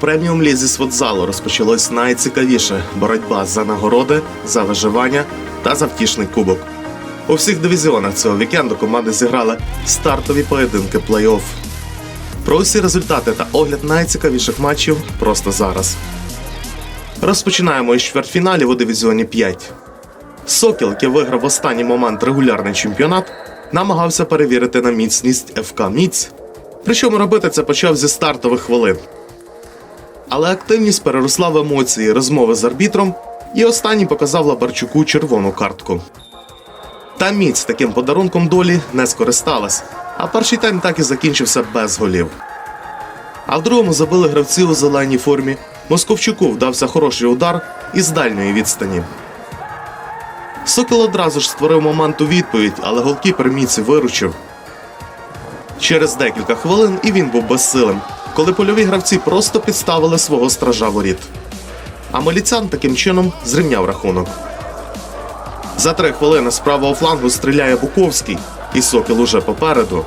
Преміум лізі з футзалу розпочалось найцікавіше боротьба за нагороди, за виживання та за втішний кубок. У всіх дивізіонах цього вікенду команди зіграли стартові поєдинки плей-офф. Про усі результати та огляд найцікавіших матчів просто зараз. Розпочинаємо із чвертьфіналів у дивізіоні 5. Сокіл, який виграв в останній момент регулярний чемпіонат, намагався перевірити на міцність ФК Міць. Причому робити це почав зі стартових хвилин. Але активність переросла в емоції розмови з арбітром, і останній показав Лабарчуку червону картку. Та міць таким подарунком долі не скористалась, а перший тайм так і закінчився без голів. А в другому забили гравці у зеленій формі. Московчуку вдався хороший удар із дальньої відстані. Сокол одразу ж створив момент у відповідь, але голкіпер Міці виручив. Через декілька хвилин і він був безсилим, коли польові гравці просто підставили свого стража воріт. А Моліцян таким чином зрівняв рахунок. За три хвилини з правого флангу стріляє Буковський, і Сокіл уже попереду.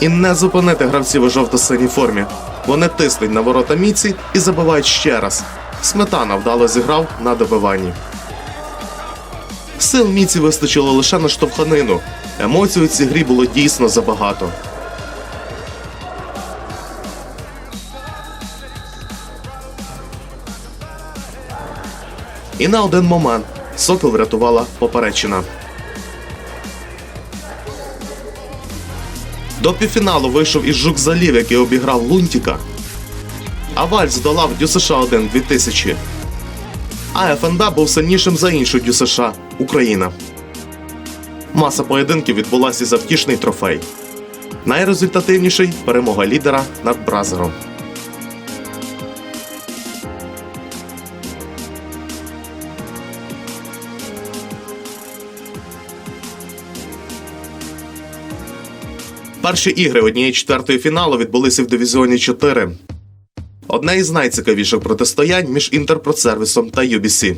І не зупинити гравців у жовто-синій формі. Вони тиснуть на ворота Міці і забивають ще раз. Сметана вдало зіграв на добиванні. Сил Міці вистачило лише на штовханину. Емоцій у цій грі було дійсно забагато. І на один момент Сокол врятувала поперечина. До півфіналу вийшов і Жук Залів, який обіграв Лунтіка. А Вальс здолав ДЮСШ 1 2000. А ФНБ був сильнішим за іншу ДЮСШ Україна. Маса поєдинків відбулася за втішний трофей. Найрезультативніший перемога лідера над Бразером. Перші ігри однієї четвертої фіналу відбулися в дивізіоні 4. Одне із найцікавіших протистоянь між інтерпродсервісом та UBC.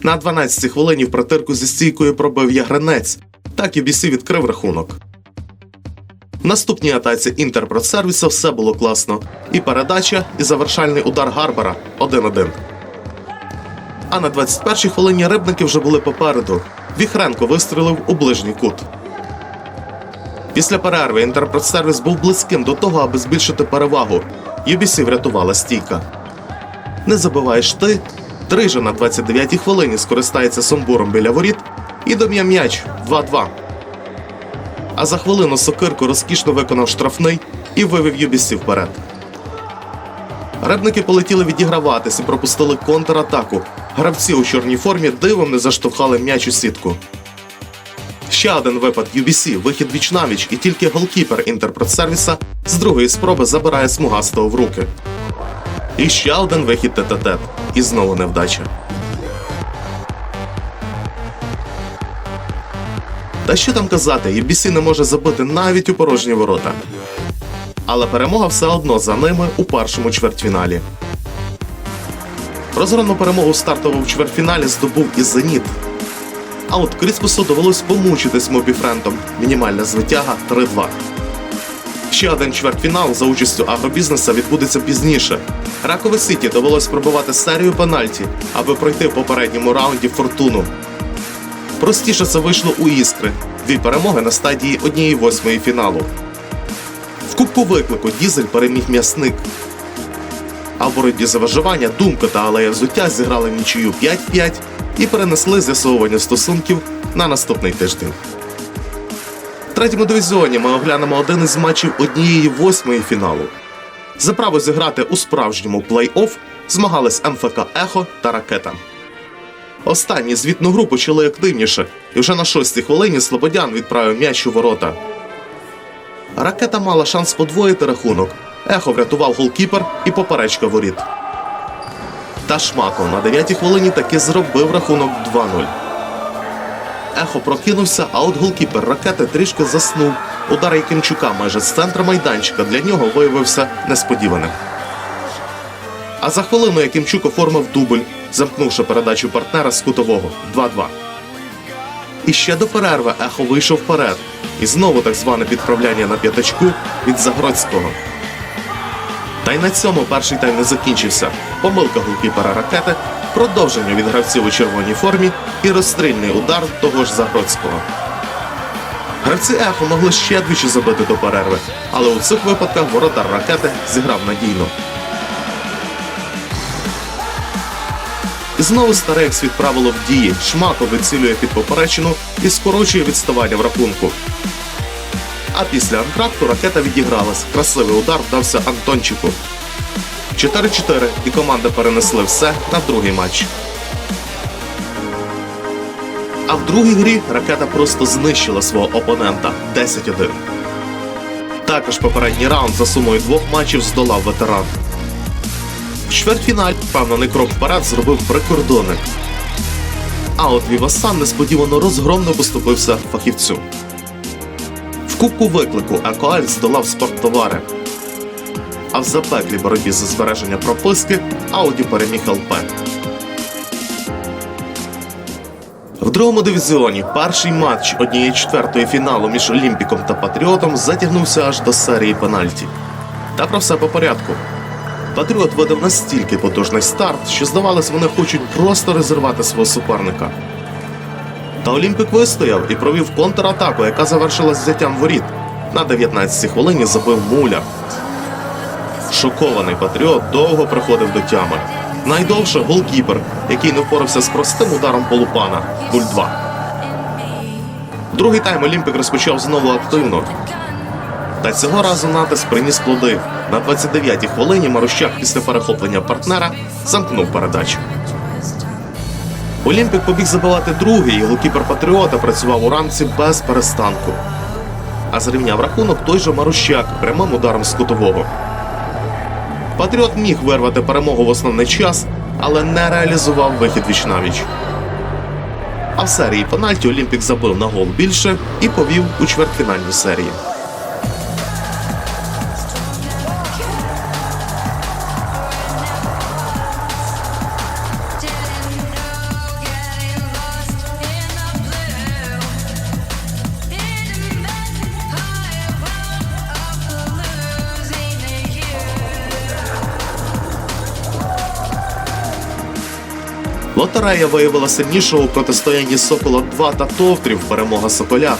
На 12-й хвилині в протирку зі стійкою пробив Ягренець. Так UBC відкрив рахунок. В наступній атаці інтерпродсервіса все було класно. І передача, і завершальний удар Гарбара 1-1. А на 21-й хвилині рибники вже були попереду. Віхренко вистрілив у ближній кут. Після перерви інтерпродсервіс був близьким до того, аби збільшити перевагу. UBC врятувала стійка. Не забуваєш ти. Трижа на 29-й хвилині скористається сомбуром біля воріт і дом'є м'яч 2-2. А за хвилину Сокирко розкішно виконав штрафний і вивів UBC вперед. Рибники полетіли відіграватись і пропустили контратаку. Гравці у чорній формі дивом не заштовхали м'яч у сітку. Ще один випад UBC, вихід віч навіч, і тільки голкіпер інтерпродсервіса з другої спроби забирає смугастого в руки. І ще один вихід тет-а-тет. І знову невдача. Та що там казати, UBC не може забити навіть у порожні ворота. Але перемога все одно за ними у першому чвертьфіналі. Розгромну перемогу стартову в чвертьфіналі здобув і Зеніт. А от Кріспусу довелось помучитись мобіфрентом. Мінімальна звитяга 3-2. Ще один чвертьфінал за участю агробізнеса відбудеться пізніше. Ракове Сіті довелось пробивати серію пенальті, аби пройти в попередньому раунді фортуну. Простіше це вийшло у іскри. Дві перемоги на стадії однієї восьмої фіналу. В кубку виклику Дізель переміг м'ясник. А в боротьбі за виживання Думка та Алея взуття зіграли нічию 5-5 і перенесли з'ясовування стосунків на наступний тиждень. В третьому дивізіоні ми оглянемо один із матчів однієї восьмої фіналу. За право зіграти у справжньому плей-офф змагались МФК Ехо та Ракета. Останні звітну гру почали активніше, і вже на шостій хвилині Слободян відправив м'яч у ворота. Ракета мала шанс подвоїти рахунок. Ехо врятував голкіпер і поперечка воріт. Та Шмаков на 9-й хвилині таки зробив рахунок 2-0. Ехо прокинувся, а от голкіпер ракети трішки заснув. Удар Якимчука майже з центра майданчика для нього виявився несподіваним. А за хвилину Якимчук оформив дубль, замкнувши передачу партнера з кутового 2-2. І ще до перерви Ехо вийшов вперед. І знову так зване підправляння на п'ятачку від Загородського. Та й на цьому перший тайм не закінчився. Помилка голкіпера ракети, продовження від гравців у червоній формі і розстрільний удар того ж Загородського. Гравці ехо могли ще двічі забити до перерви, але у цих випадках воротар ракети зіграв надійно. І знову старий світ правило в дії. Шмаков вицілює під поперечину і скорочує відставання в рахунку. А після антракту ракета відігралась. Красивий удар вдався Антончику. 4-4 і команда перенесли все на другий матч. А в другій грі ракета просто знищила свого опонента 10-1. Також попередній раунд за сумою двох матчів здолав ветеран. В чвертьфіналі впевнений крок вперед зробив прикордонник. А от Вівасан несподівано розгромно поступився фахівцю. Кубку виклику Екоаль здолав спорттовари. А в запеклій боротьбі за збереження прописки Ауді переміг ЛП. В другому дивізіоні перший матч однієї четвертої фіналу між Олімпіком та Патріотом затягнувся аж до серії пенальті. Та про все по порядку. Патріот видав настільки потужний старт, що здавалось, вони хочуть просто розірвати свого суперника. Та Олімпік вистояв і провів контратаку, яка завершилась взяттям воріт. На 19-й хвилині забив муля. Шокований патріот довго приходив до тями. Найдовше голкіпер, який не впорався з простим ударом полупана 0-2. Другий тайм Олімпік розпочав знову активно. Та цього разу натиск приніс плоди. На 29-й хвилині Марущак після перехоплення партнера замкнув передачу. Олімпік побіг забивати другий, і голкіпер Патріота працював у рамці без перестанку. А зрівняв рахунок той же Марущак прямим ударом з кутового. Патріот міг вирвати перемогу в основний час, але не реалізував вихід вічнавіч. А в серії пенальті Олімпік забив на гол більше і повів у чвертьфінальній серії. Лотерея виявила сильнішого у протистоянні Сокола 2 та Товтрів перемога Соколя.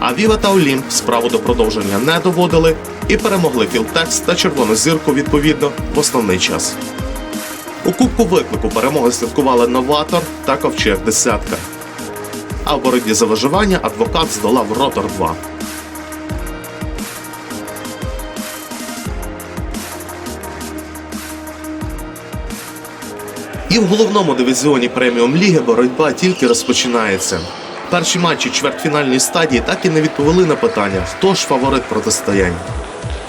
А Віва та Олімп справу до продовження не доводили і перемогли Філтекс та Червону зірку відповідно в основний час. У кубку виклику перемоги слідкували Новатор та Ковчег Десятка. А в боротьбі за виживання адвокат здолав Ротор 2. І в головному дивізіоні преміум ліги боротьба тільки розпочинається. Перші матчі чвертьфінальної стадії так і не відповіли на питання, хто ж фаворит протистоянь.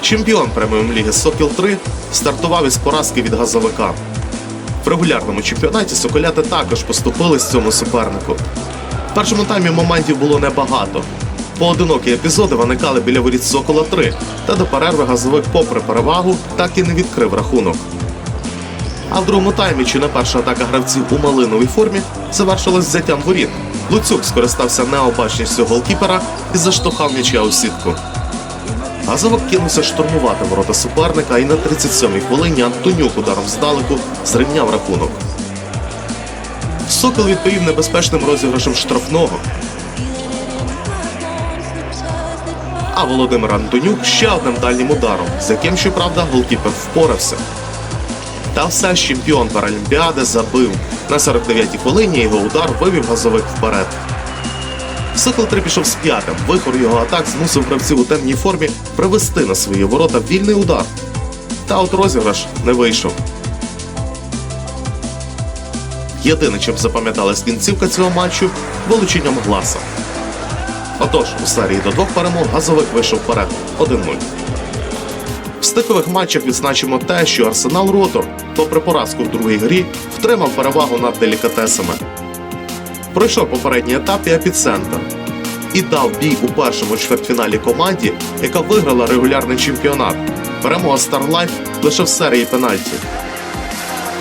Чемпіон преміум ліги Сокіл 3 стартував із поразки від газовика. В регулярному чемпіонаті соколяти також поступились цьому супернику. В першому таймі моментів було небагато. Поодинокі епізоди виникали біля воріт Сокола 3, та до перерви газовик, попри перевагу, так і не відкрив рахунок. А в другому таймі чи не перша атака гравців у малиновій формі завершилась взяттям воріт. Луцюк скористався необачністю голкіпера і заштовхав м'яча у сітку. Газовик кинувся штурмувати ворота суперника і на 37-й хвилині Антонюк ударом здалеку зрівняв рахунок. Сокол відповів небезпечним розіграшем штрафного. А Володимир Антонюк ще одним дальнім ударом, з яким, щоправда, голкіпер впорався. Та все ж чемпіон Паралімпіади забив. На 49-й хвилині його удар вивів газовик вперед. Сокол 3 пішов з п'ятим. Вихор його атак змусив гравців у темній формі привести на свої ворота вільний удар. Та от розіграш не вийшов. Єдине, чим запам'яталась кінцівка цього матчу вилученням гласа. Отож, у серії до двох перемог газовик вийшов вперед 1-0. Стикових матчах відзначимо те, що Арсенал Ротор, попри поразку в другій грі, втримав перевагу над делікатесами. Пройшов попередній етап і епіцентр і дав бій у першому чвертьфіналі команді, яка виграла регулярний чемпіонат. Перемога Старлайф лише в серії пенальті.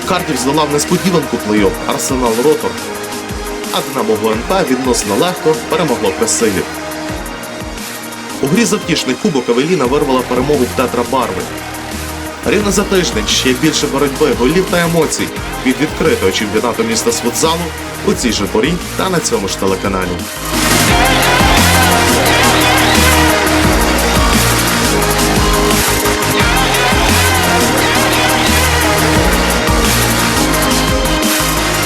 Кардів здолав несподіванку плей-офф Арсенал Ротор, а Динамо ГНП відносно легко перемогло красиві. У грі за втішний кубок Авеліна вирвала перемогу в Тетра Барви. Рівно за тиждень ще більше боротьби, голів та емоцій від відкритого чемпіонату міста з у цій же порі та на цьому ж телеканалі.